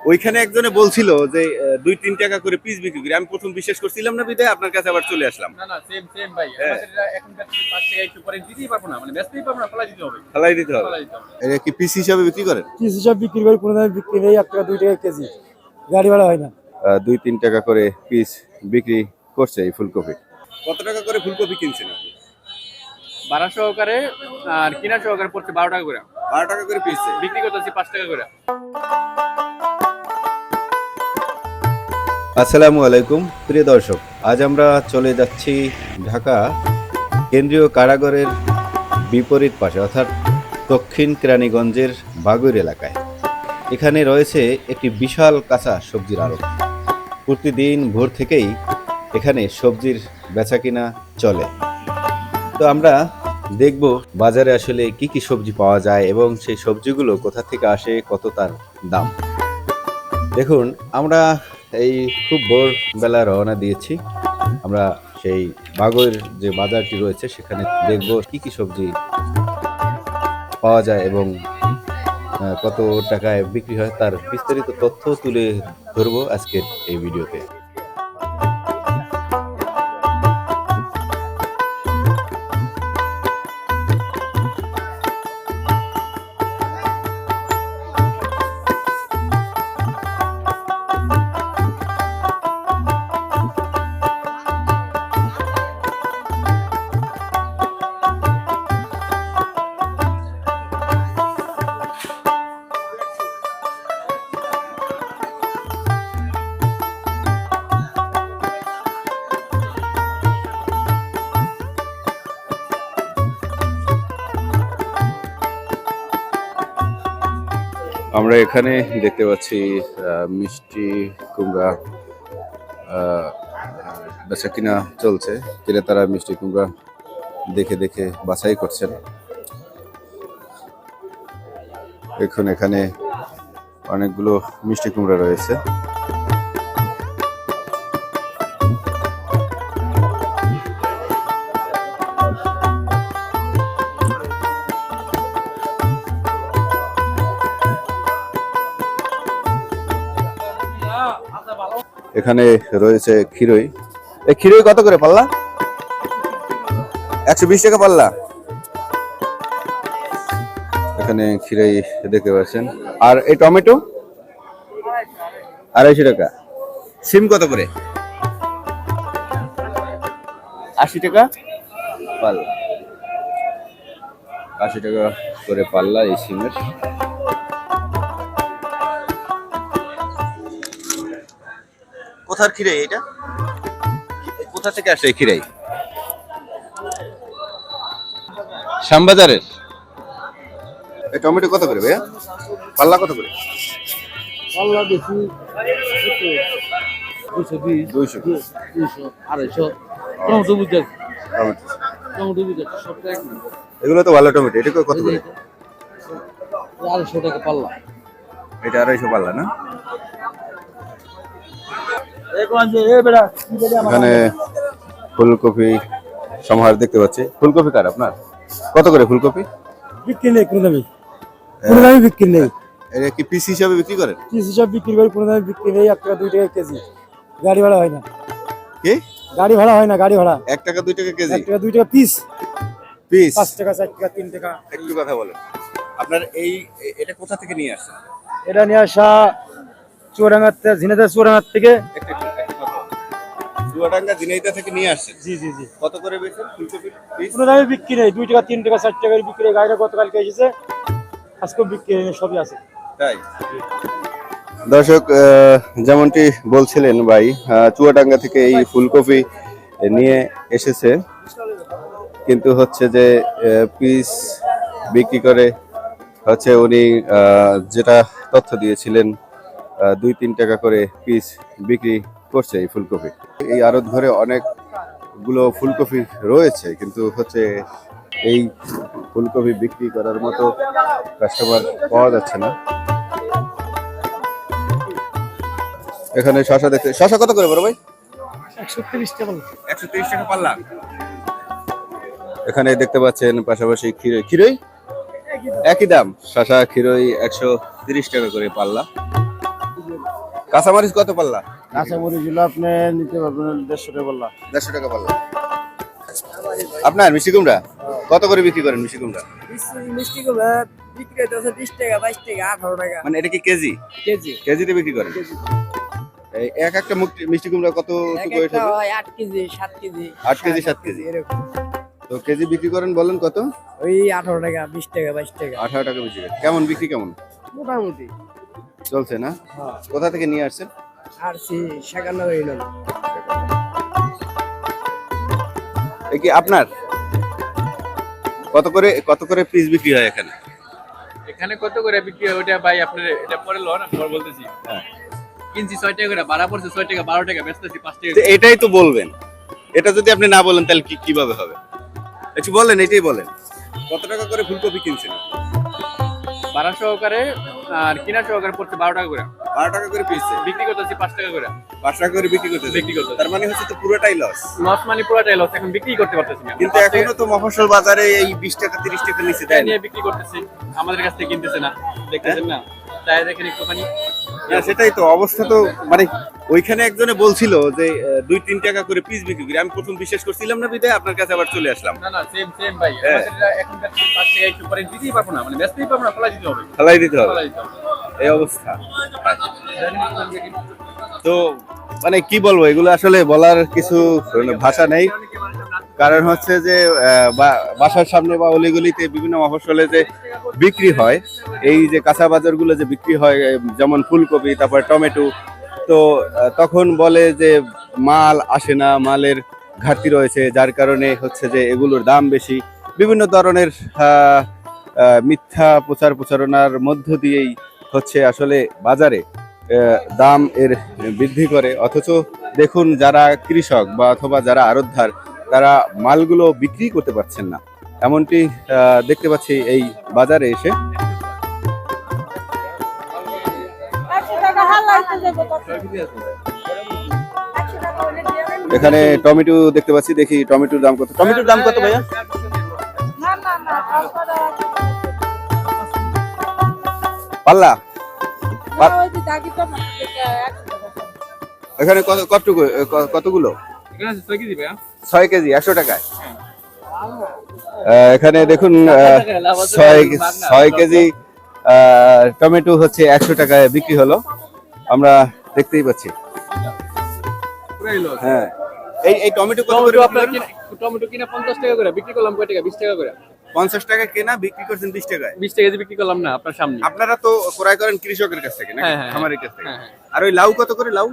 ওইখানে একজনে বলছিল যে দুই তিন টাকা করে পিস বিক্রি করি। আমি প্রথম বিশ্বাস করছিলাম না বিদায় আপনার কাছে আবার চলে আসলাম। না না সেম সেম ভাই। হ্যাঁ। আমাদের এটা এখনকার থেকে পাঁচ টাকা একটু পরে দিতেই পারব না মানে ব্যস্তই পারব না ফলাই দিতে হবে। ফালাই দিতে এটা কি পিস হিসাবে বিক্রি করেন পিস হিসাব বিক্রি করি কোনো দামে বিক্রি নেই এক টাকা দুই টাকা কেজি। গাড়ি ভাড়া হয় না। আহ, দুই তিন টাকা করে পিস বিক্রি করছে এই ফুলকপি। কত টাকা করে ফুলকপি কিনছেন আপনি? বারো সহকারে আর কিনা সহকারে পড়ছে বারো টাকা করে। বারো টাকা করে পিস বিক্রি করতেছি পাঁচ টাকা করে। আসসালামু আলাইকুম, প্রিয় দর্শক। আজ আমরা চলে যাচ্ছি ঢাকা কেন্দ্রীয় কারাগারের বিপরীত পাশে, অর্থাৎ দক্ষিণ কেরানীগঞ্জের বাগুর এলাকায়। এখানে রয়েছে একটি বিশাল কাঁচা সবজির আড়ত। প্রতিদিন ভোর থেকেই এখানে সবজির বেচা কিনা চলে। তো আমরা দেখব বাজারে আসলে কি কি সবজি পাওয়া যায় এবং সেই সবজিগুলো কোথা থেকে আসে, কত তার দাম। দেখুন, আমরা এই খুব ভোর বেলা রওনা দিয়েছি। আমরা সেই বাগর যে বাজারটি রয়েছে, সেখানে দেখব কি কি সবজি পাওয়া যায় এবং কত টাকায় বিক্রি হয়। তার বিস্তারিত তথ্য তুলে ধরবো আজকের এই ভিডিওতে। আমরা এখানে দেখতে পাচ্ছি মিষ্টি কুমড়া বেচা কিনা চলছে। কিনে তারা মিষ্টি কুমড়া দেখে দেখে বাছাই করছেন। এখন এখানে অনেকগুলো মিষ্টি কুমড়া রয়েছে। এখানে রয়েছে ক্ষীরই। এই ক্ষীরই কত করে পাল্লা? একশো বিশ টাকা পাল্লা। এখানে ক্ষীরাই দেখতে পাচ্ছেন। আর এই টমেটো? আড়াইশো টাকা। সিম কত করে? আশি টাকা পাল্লা। আশি টাকা করে পাল্লা এই সিমের। কোথার খিরাই এটা? কোথা থেকে আসে এই খিরাই শ্যামবাজারের। এই টমেটো কত করে ভাইয়া? পাল্লা কত করে? পাল্লা বেশি দুশো বিশ দুইশো দুশো আড়াইশো। টমেটো টমেটো এগুলো তো ভালো টমেটো এটা কত করে? আড়াইশো টাকা পাল্লা। এটা আড়াইশো পাল্লা না? এখানে ফুলকপি সমাহার দেখতে পাচ্ছি। ফুলকপি কার আপনার? কত করে ফুলকপি? বিক্রি নেই কোনো দামে। কোনো দামে বিক্রি নেই। এটা কি পিস হিসাবে বিক্রি করেন? পিস হিসাব বিক্রি করি কোনো দামে বিক্রি নেই এক টাকা দুই টাকা কেজি। গাড়ি ভাড়া হয় না। কি? গাড়ি ভাড়া হয় না গাড়ি ভাড়া। এক টাকা দুই টাকা কেজি? এক টাকা দুই টাকা পিস। পিস? পাঁচ টাকা চার টাকা তিন টাকা। একটু কথা বলেন। আপনার এই এটা কোথা থেকে নিয়ে আসছেন? এটা নিয়ে আসা চুয়াডাঙ্গার ঝিনাইদহ চুয়াডাঙ্গার থেকে। চুয়াডাঙ্গা থেকে নিয়ে আসছেন? জি জি জি। কত করে বেচেন? ফুলকপির কোনো দামে বিক্রি নেই। দুই টাকা তিন টাকা চার বিক্রি নেই। গাড়িটা গতকালকে এসেছে। আজকেও বিক্রি নেই সবই আছে। তাই? দর্শক যেমনটি বলছিলেন ভাই চুয়াডাঙ্গা থেকে এই ফুলকপি নিয়ে এসেছে। কিন্তু হচ্ছে যে পিস বিক্রি করে হচ্ছে উনি যেটা তথ্য দিয়েছিলেন দুই তিন টাকা করে পিস বিক্রি করছে এই ফুলকপি। এই আড়ত ঘরে অনেকগুলো ফুলকপি রয়েছে কিন্তু হচ্ছে এই ফুলকপি বিক্রি করার মতো কাস্টমার পাওয়া যাচ্ছে না। এখানে শশা দেখতে শশা কত করে বড় ভাই? একশো তিরিশ টাকা একশো তিরিশ টাকা পাল্লা। এখানে দেখতে পাচ্ছেন পাশাপাশি ক্ষীরই ক্ষীরই? একই দাম শশা ক্ষীরই একশো তিরিশ টাকা করে পাল্লা। কাঁচামরিচ কত পাল্লা? কাঁচামরিচগুলো আপনি নিতে পারবেন দেড়শো টাকা বললাম দেড়শো টাকা পাল্লা। আপনার মিষ্টি কুমড়া? কত করে বিক্রি করেন মিষ্টি কুমড়া? মিষ্টি গুলো বিক্রি হচ্ছে বিশ টাকা বাইশ টাকা আঠারো টাকা। মানে এটা কি কেজি? কেজি। কেজিতে বিক্রি করেন? এই এক একটা মিষ্টি কুমড়া কত টুকু হয় আট কেজি সাত কেজি। আট কেজি, সাত কেজি। তো কেজি বিক্রি করেন বলেন কত? ওই আঠারো টাকা বিশ টাকা বাইশ টাকা। আঠারো টাকা বিক্রি কেমন বিক্রি কেমন? মোটামুটি। চলছে না? হ্যাঁ। কোথা থেকে নিয়ে আসছেন? আর সি এ কি আপনার? কত করে কত করে পিস বিক্রি হয় এখানে? এখানে কত করে বিক্রি হয়? ওটা ভাই আপনার এটা পরে লোন পর বলতেছি। হ্যাঁ। কিনছি ছয় টাকা করে ভাড়া পড়ছে ছয় টাকা বারো টাকা বেচতেছি পাঁচ টাকা এটাই তো বলবেন। এটা যদি আপনি না বলেন তাহলে কি কীভাবে হবে? একটু বলেন এটাই বলেন। কত টাকা করে ফুলকপি কিনছেন? ভাড়া সহকারে আর কিনা সহকারে পড়ছে বারো টাকা করে। বারো টাকা করে পিস বিক্রি করতেছি পাঁচ টাকা করে। পাঁচ টাকা করে বিক্রি করতে বিক্রি করতে তার মানে হচ্ছে তো পুরোটাই লস লস মানে পুরোটাই লস এখন বিক্রি করতে পারতেছি না। কিন্তু এখনও তো মফস্বল বাজারে এই বিশ টাকা তিরিশ টাকা নিচে দেয় নিয়ে বিক্রি করতেছি। আমাদের কাছ থেকে কিনতেছে না। দেখতেছেন না? তাই দেখেন একটুখানি। সেটাই তো অবস্থা তো মানে ওইখানে একজনে বলছিল যে দুই তিন টাকা করে পিস বিক্রি করি। আমি প্রথম বিশ্বাস করছিলাম না বিদায় আপনার কাছে আবার চলে আসলাম। না না সেম সেম ভাই। হ্যাঁ। পাঁচ টাকা একটু পরে দিতেই পারব না মানে ব্যস্তই পারব না ফলাই দিতে হবে। ফেলাই দিতে হবে। ফলাই দিতে হবে। এই অবস্থা। তো মানে কি বলব এগুলো আসলে বলার কিছু মানে ভাষা নেই। কারণ হচ্ছে যে বাসার সামনে বা অলিগলিতে বিভিন্ন মফসলে যে বিক্রি হয়, এই যে কাঁচা বাজারগুলো যে বিক্রি হয় যেমন ফুলকপি, তারপর টমেটো, তো তখন বলে যে মাল আসে না, মালের ঘাটতি রয়েছে, যার কারণে হচ্ছে যে এগুলোর দাম বেশি। বিভিন্ন ধরনের মিথ্যা প্রচার প্রচারণার মধ্য দিয়েই হচ্ছে আসলে বাজারে দাম এর বৃদ্ধি করে। অথচ দেখুন যারা কৃষক বা অথবা যারা আড়তদার তারা মালগুলো বিক্রি করতে পারছেন না। এমনটি দেখতে পাচ্ছি এই বাজারে এসে? এখানে টমেটো দেখতে পাচ্ছি, দেখি টমেটোর দাম কত। টমেটোর দাম কত ভাইয়া? পাল্লা। এখানে কত কতটুকু কতগুলো? ছয় কেজি একশো টাকায়। এখানে দেখুন ছয় ছয় কেজি টমেটো হচ্ছে একশো টাকায় বিক্রি হলো। আমরা দেখতেই পাচ্ছি। হ্যাঁ। এই এই টমেটো কত করে টমেটো? কিনা- টমেটো কিনা পঞ্চাশ টাকা করে বিক্রি করলাম কয় টাকা? বিশ টাকা করে। পঞ্চাশ টাকা কেনা বিক্রি করছেন বিশ টাকায়। বিশ টাকা বিক্রি করলাম না আপনার সামনে। আপনারা তো ক্রয় করেন কৃষকের কাছ থেকে না হ্যাঁ, হ্যাঁ, খামারের কাছ থেকে। হ্যাঁ, হ্যাঁ। আর ওই লাউ কত করে লাউ?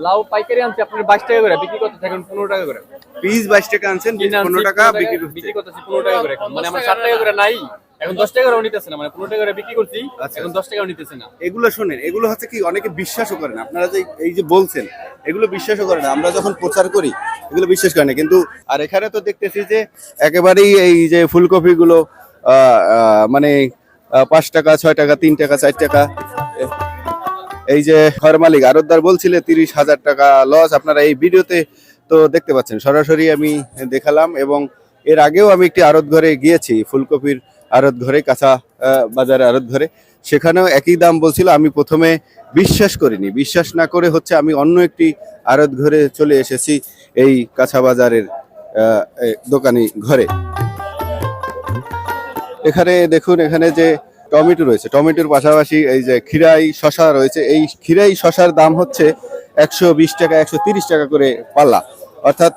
লাউ পাইকারি আনছি আপনার বাইশ টাকা করে বিক্রি করতে থাকেন পনেরো টাকা করে। পিস বাইশ টাকা আনছেন পনেরো টাকা বিক্রি বিক্রি করতেছি পনেরো টাকা করে মানে আমার ষাট টাকা করে নাই এখন দশ টাকা নিতেছে না মানে পনেরো টাকা করে বিক্রি করছি আচ্ছা। এখন দশ টাকাও নিতেছে না। এগুলো শোনেন এগুলো হচ্ছে কি অনেকে বিশ্বাসও আপনারা যে এই যে বলছেন এগুলো বিশ্বাসও করে না। আমরা যখন প্রচার করি এগুলো বিশ্বাস করে না। কিন্তু আর এখানে তো দেখতেছি যে একেবারেই এই যে ফুলকপি গুলো আহ, আহ, মানে পাঁচ টাকা ছয় টাকা তিন টাকা চার টাকা এই যে ঘর মালিক আরতদার বলছিলে তিরিশ হাজার টাকা লস আপনারা এই ভিডিওতে তো দেখতে পাচ্ছেন। সরাসরি আমি দেখালাম এবং এর আগেও আমি একটি আড়ত ঘরে গিয়েছি, ফুলকপির আড়ত ঘরে, কাঁচা বাজারে আড়ত ঘরে। সেখানেও একই দাম বলছিল, আমি প্রথমে বিশ্বাস করিনি। বিশ্বাস না করে হচ্ছে আমি অন্য একটি আড়ত ঘরে চলে এসেছি এই কাঁচা বাজারের দোকানি ঘরে। এখানে দেখুন, এখানে যে টমেটো রয়েছে। টমেটোর পাশাপাশি এই যে খিরাই শশা রয়েছে। এই খিরাই শশার দাম হচ্ছে একশো বিশ টাকা একশো তিরিশ টাকা করে পাল্লা। অর্থাৎ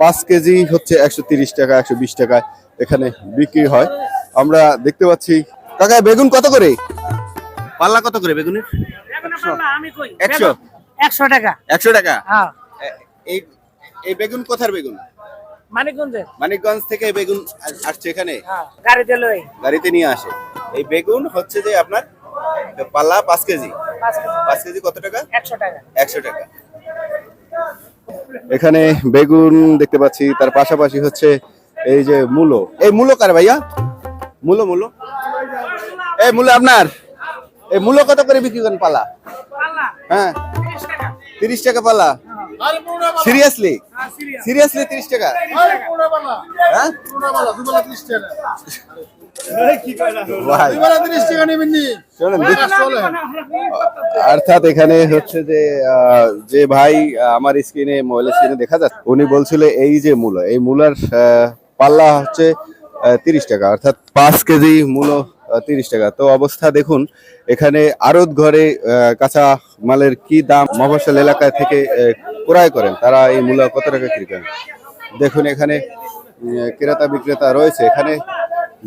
পাঁচ কেজি হচ্ছে একশো তিরিশ টাকা একশো বিশ টাকা এখানে বিক্রি হয়। আমরা দেখতে পাচ্ছি কাকা বেগুন কত করে? পাল্লা কত করে বেগুনের? একশো। একশো টাকা। একশো টাকা? হ্যাঁ। এই এই বেগুন কোথার বেগুন? মানিকগঞ্জে মানিকগঞ্জ থেকে বেগুন আসছে এখানে? হ্যাঁ গাড়িতে লই। গাড়িতে নিয়ে আসে। এই বেগুন হচ্ছে যে আপনার পাল্লা পাঁচ কেজি। পাঁচ কেজি। কত টাকা? একশো টাকা। একশো টাকা। এখানে বেগুন দেখতে পাচ্ছি তার পাশাপাশি হচ্ছে এই যে মূলো। এই মূলো কার ভাইয়া? মূলো মূলো। এই মূলো আপনার? এই মূলো কত করে বিক্রি করেন পালা হ্যাঁ। তিরিশ টাকা। পালা সিরিয়াসলি? সিরিয়াসলি তিরিশ টাকা? হ্যাঁ? অর্থাৎ এখানে হচ্ছে যে যে ভাই আমার স্ক্রিনে মোবাইল স্ক্রিনে দেখা যাচ্ছে উনি বলছিল এই যে মূলো এই মূলার পাল্লা হচ্ছে তিরিশ টাকা অর্থাৎ পাঁচ কেজি মূলো তিরিশ টাকা। তো অবস্থা দেখুন এখানে আড়ত ঘরে কাঁচা মালের কি দাম মফস্বল এলাকায় থেকে ক্রয় করেন তারা এই মূলা কত টাকা কিনে করেন? দেখুন এখানে ক্রেতা বিক্রেতা রয়েছে এখানে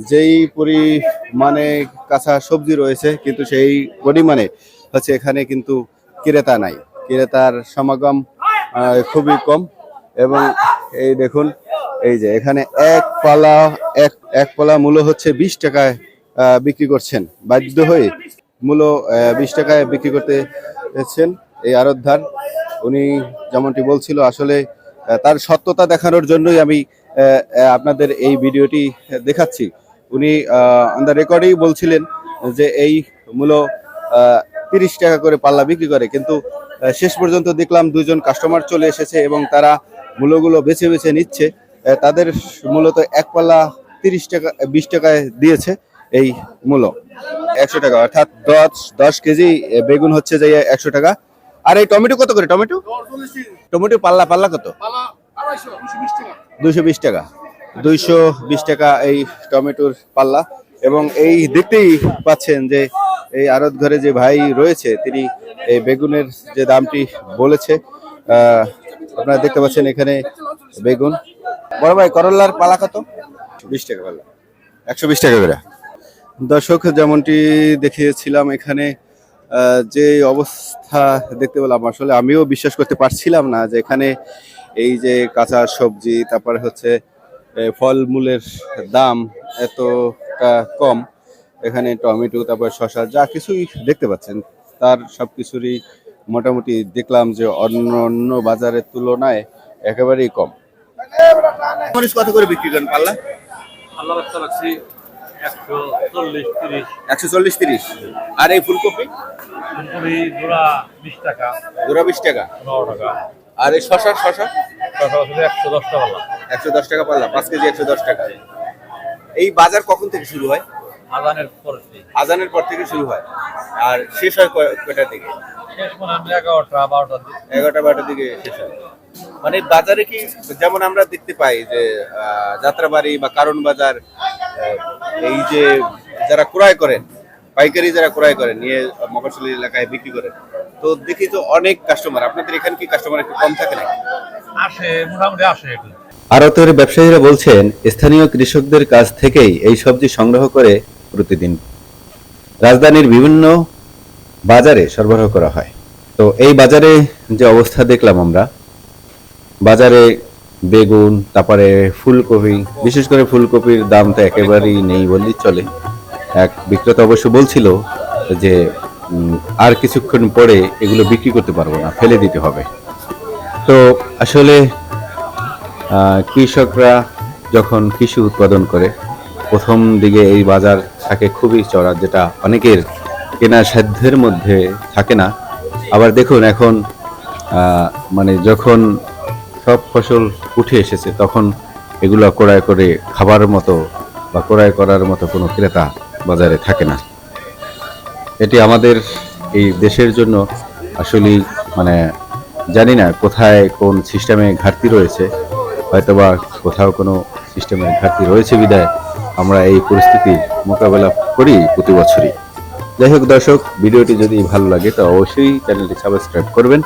যেই পরিমাণে কাঁচা সবজি রয়েছে, কিন্তু সেই পরিমাণে হচ্ছে এখানে কিন্তু ক্রেতা নাই। ক্রেতার সমাগম খুবই কম এবং এই দেখুন, এই যে এখানে এক পালা, এক এক পালা মূল্য হচ্ছে বিশ টাকায় বিক্রি করছেন। বাধ্য হয়ে মূল্য বিশ টাকায় বিক্রি করতে এসেছেন এই আরতধার উনি যেমনটি বলছিল, আসলে তার সত্যতা দেখানোর জন্যই আমি আপনাদের এই ভিডিওটি দেখাচ্ছি। উনি অন দ্য রেকর্ডেই বলছিলেন যে এই মূল্য তিরিশ টাকা করে পাল্লা বিক্রি করে। কিন্তু শেষ পর্যন্ত দেখলাম দুজন কাস্টমার চলে এসেছে এবং তারা মূল্যগুলো বেছে বেছে নিচ্ছে। তাদের মূলত এক পাল্লা তিরিশ টাকা বিশ টাকায় দিয়েছে এই মূল্য একশো টাকা অর্থাৎ দশ দশ কেজি বেগুন হচ্ছে যে একশো টাকা। আর এই টমেটো কত করে? টমেটো? টমেটো পাল্লা পাল্লা কত? দুশো বিশ টাকা। দুইশো বিশ টাকা এই টমেটোর পাল্লা। এবং এই দেখতেই পাচ্ছেন যে এই আড়ত ঘরে যে ভাই রয়েছে তিনি এই বেগুনের যে দামটি বলেছে আপনারা দেখতে পাচ্ছেন এখানে বেগুন। বড় ভাই করল্লার পালা কত? বিশ টাকা পাল্লা। একশো বিশ টাকা করে। দর্শক যেমনটি দেখিয়েছিলাম এখানে যে অবস্থা দেখতে পেলাম আসলে আমিও বিশ্বাস করতে পারছিলাম না যে এখানে এই যে কাঁচা সবজি তারপরে হচ্ছে ফলমূলের দাম এতটা কম। এখানে টমেটো তারপর শসা যা কিছুই দেখতে পাচ্ছেন তার সব কিছুরই মোটামুটি দেখলাম যে অন্য অন্য বাজারের তুলনায় একেবারেই কম। কত করে বিক্রি করেন পাল্লা? একশো চল্লিশ তিরিশ। আর এই ফুলকপি? ফুলকপি জোড়া বিশ টাকা দুরা বিশ টাকা। টাকা। আর এই শশা শশা টাকা একশো দশ টাকা একশো দশ টাকা পাল্লা পাঁচ কেজি একশো দশ টাকা। এই বাজার কখন থেকে শুরু হয়? আদানের পরে আজানের পর থেকে শুরু হয়। আর শেষ হয় কয়- কয়টার দিকে? মনে হয় এগারোটা বারোটার দিকে। এগারোটা বারোটার দিকে শেষ হয়। মানে বাজারে কি যেমন আমরা দেখতে পাই যে যাত্রাবাড়ি বা কারণ বাজার এই যে যারা ক্রয় করেন পাইকারি যারা ক্রয় করেন নিয়ে মফস্বলী এলাকায় বিক্রি করেন তো দেখি তো অনেক কাস্টমার আপনাদের এখানে কি কাস্টমার একটু কম থাকে না আসে মোটামুটি আসে একটু আড়তের ব্যবসায়ীরা বলছেন, স্থানীয় কৃষকদের কাছ থেকেই এই সবজি সংগ্রহ করে প্রতিদিন। রাজধানীর বিভিন্ন বাজারে সরবরাহ করা হয়। তো এই বাজারে যে অবস্থা দেখলাম আমরা, বাজারে বেগুন, তারপরে ফুলকপি, বিশেষ করে ফুলকপির দাম তো একেবারেই নেই বললেই চলে। এক বিক্রেতা অবশ্য বলছিল যে আর কিছুক্ষণ পরে এগুলো বিক্রি করতে পারব না, ফেলে দিতে হবে। তো আসলে কৃষকরা যখন কৃষি উৎপাদন করে, প্রথম দিকে এই বাজার থাকে খুবই চড়া, যেটা অনেকের কেনা সাধ্যের মধ্যে থাকে না। আবার দেখুন এখন মানে যখন সব ফসল উঠে এসেছে, তখন এগুলো ক্রয় করে খাবার মতো বা ক্রয় করার মতো কোনো ক্রেতা বাজারে থাকে না। এটি আমাদের এই দেশের জন্য আসলেই মানে জানি না কোথায় কোন সিস্টেমে ঘাটতি রয়েছে। হয়তোবা কোথাও কোনো সিস্টেমের ঘাটতি রয়েছে বিদায় আমরা এই পরিস্থিতি মোকাবেলা করি প্রতি বছরই। যাই হোক দর্শক, ভিডিওটি যদি ভালো লাগে তো অবশ্যই চ্যানেলটি সাবস্ক্রাইব করবেন।